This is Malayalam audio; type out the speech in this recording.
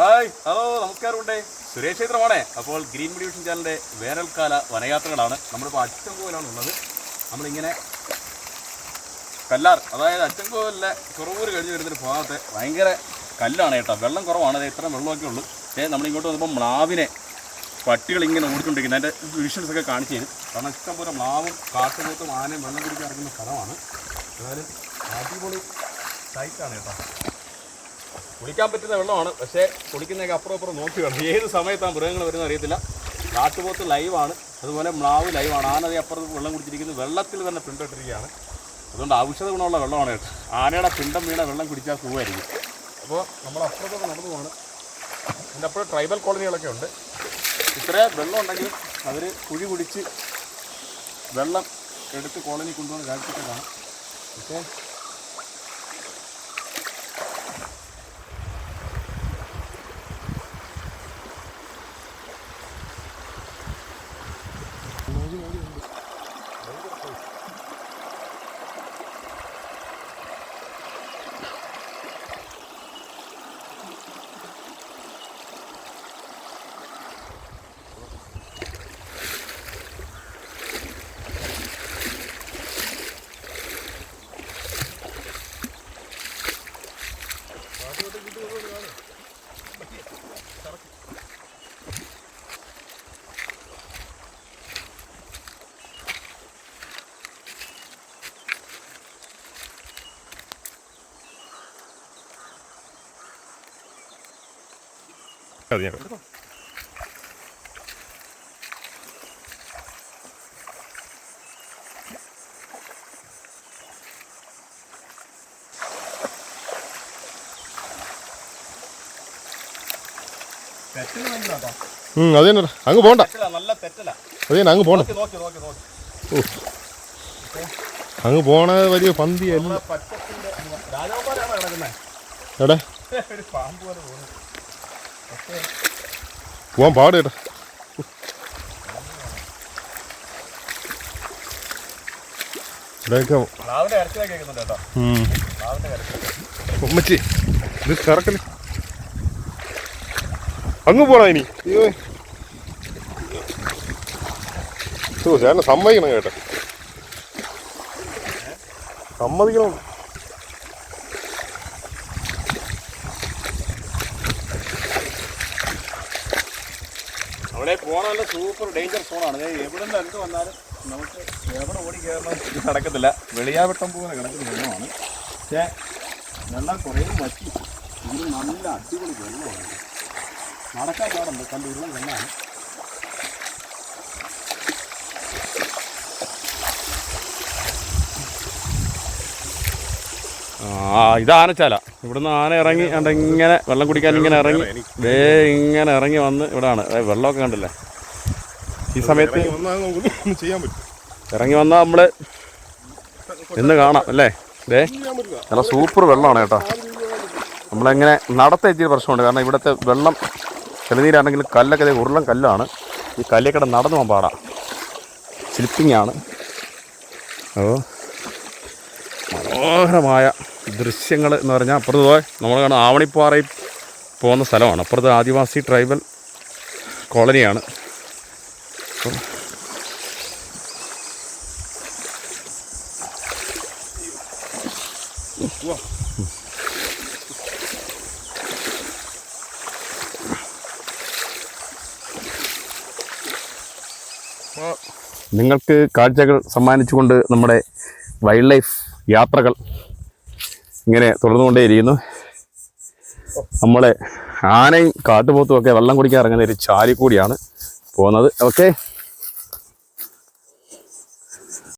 ഹായ് ഹലോ നമസ്കാരമുണ്ടേ. സുരേഷ് ക്ഷേത്രമാണേ. അപ്പോൾ ഗ്രീൻ ഡിവിഷൻ ചാനലിന്റെ വേനൽക്കാല വനയാത്രകളാണ് നമ്മളിപ്പോൾ അച്ചൻകോവിലാണ് ഉള്ളത് നമ്മളിങ്ങനെ കല്ലാർ അതായത് അച്ചൻകോവിലെ കുറവൂർ കഴിഞ്ഞ് വരുന്നൊരു ഭാഗത്ത് ഭയങ്കര കല്ലാണ് കേട്ടോ. വെള്ളം കുറവാണ്. അത് ഇത്ര വെള്ളമൊക്കെ ഉള്ളൂ. പക്ഷേ നമ്മളിങ്ങോട്ട് വന്നപ്പോൾ മ്ലാവിനെ പട്ടികൾ ഇങ്ങനെ ഓടിക്കൊണ്ടിരിക്കുന്നത് അതിന്റെ വിഷൻസ് ഒക്കെ കാണിച്ചു തരും കാരണം ഇഷ്ടംപോലെ മ്ലാവും കാട്ടുപോത്തും ആനയും വെള്ളം കുടിക്കാൻ ഇറങ്ങുന്ന സ്ഥലമാണ്. അതായത് അടിപൊളി സൈറ്റാണ് കേട്ടോ. കുളിക്കാൻ പറ്റുന്ന വെള്ളമാണ്. പക്ഷേ കുളിക്കുന്നതൊക്കെ അപ്പുറം അപ്പുറം നോക്കി വേണം ഏത് സമയത്താണ് മൃഗങ്ങൾ വരുന്നത് അറിയത്തില്ല. കാട്ടുപോത്ത് ലൈവാണ് അതുപോലെ മ്ലാവ് ലൈവാണ് ആനതി അപ്പുറത്ത് വെള്ളം കുടിച്ചിരിക്കുന്നത് വെള്ളത്തിൽ തന്നെ പിണ്ടിട്ടിരിക്കുകയാണ്. അതുകൊണ്ട് ഔഷധ ഗുണമുള്ള വെള്ളമാണ് കേട്ടോ. ആനയുടെ പിണ്ടം വീണ വെള്ളം കുടിച്ചാൽ സുഖമായിരിക്കും. അപ്പോൾ നമ്മൾ അപ്പുറത്തൊക്കെ നടന്നു പോവാണ് എന്റെ അപ്പുറം ട്രൈബൽ കോളനികളൊക്കെ ഉണ്ട്. ഇത്ര വെള്ളം ഉണ്ടെങ്കിലും അവർ കുഴി കുടിച്ച് വെള്ളം എടുത്ത് കോളനി കൊണ്ടുവന്ന് കാഴ്ചക്കൊണ്ടാണ് പക്ഷേ അത് ഞാൻ അത് തന്നെ. അങ്ങ് പോണ്ട. അത് തന്നെ അങ്ങ് പോണം അങ്ങ് പോണ വലിയ പന്തിയല്ല. എവിടെ? പോകുന്നു പോവാൻ പാട് കേട്ടോ. ഇവിടെയൊക്കെ ഉമ്മച്ചി ഇത് കറക്കൽ. അങ്ങ് പോണോ ഇനി. അയ്യോ. ഓ ചേട്ടനെ സമ്മതിക്കണം കേട്ടോ. സമ്മതിക്കണം. അവിടെ പോകാനുള്ള നല്ല സൂപ്പർ ഡേഞ്ചർ സോണാണ് എവിടെ നിന്ന് എന്ത് വന്നാലും നമുക്ക് എവിടെ ഓടി കയറണം ഇത് നടക്കത്തില്ല. വെളിയാവട്ടം പോലെ കിടക്കുന്ന വെള്ളമാണ്. പക്ഷേ വെള്ളം കുറേ വറ്റി. ഇതിന് നല്ല അടിപൊളി വെള്ളമാണ്. നടക്കാൻ പാടുണ്ട് കണ്ടുള്ള വെള്ളമാണ് ആ ഇത് ആനച്ചാല. ഇവിടുന്ന് ആന ഇറങ്ങി കണ്ട ഇങ്ങനെ വെള്ളം കുടിക്കാൻ ഇങ്ങനെ ഇറങ്ങി. ദേ ഇങ്ങനെ ഇറങ്ങി വന്ന് ഇവിടാണ്. വെള്ളമൊക്കെ കണ്ടില്ലേ? ഈ സമയത്ത് ഇറങ്ങി വന്നാൽ നമുക്കൊന്നും ചെയ്യാൻ പറ്റും. ഇറങ്ങി വന്നാൽ നമ്മൾ ഇന്ന് കാണാം അല്ലേ? ദേ. നല്ല സൂപ്പർ വെള്ളമാണ് കേട്ടോ. നമ്മളെങ്ങനെ നടത്ത ഇച്ചിരി പ്രശ്നമുണ്ട്. കാരണം ഇവിടുത്തെ വെള്ളം ചെളിനീരാണെങ്കിൽ കല്ലൊക്കെ ഉരുളം കല്ലാണ്. ഈ കല്ലേക്കട നടന്നു പോകാൻ പാടാം. ആണ്. അപ്പോൾ മനോഹരമായ ദൃശ്യങ്ങൾ എന്ന് പറഞ്ഞാൽ അപ്പുറത്ത് പോയി. നമ്മൾ കാണുന്ന ആവണിപ്പാറയിൽ പോകുന്ന സ്ഥലമാണ്. അപ്പുറത്ത് ആദിവാസി ട്രൈബൽ കോളനിയാണ്. അപ്പം നിങ്ങൾക്ക് കാഴ്ചകൾ സമ്മാനിച്ചുകൊണ്ട് നമ്മുടെ വൈൽഡ് ലൈഫ് യാത്രകൾ ഇങ്ങനെ തുടർന്നുകൊണ്ടേയിരിക്കുന്നു. നമ്മളെ ആനയും കാട്ടുപോത്തും ഒക്കെ വെള്ളം കുടിക്കാൻ ഇറങ്ങുന്ന ഒരു ചാലിക്കൂടിയാണ് പോകുന്നത്. ഓക്കെ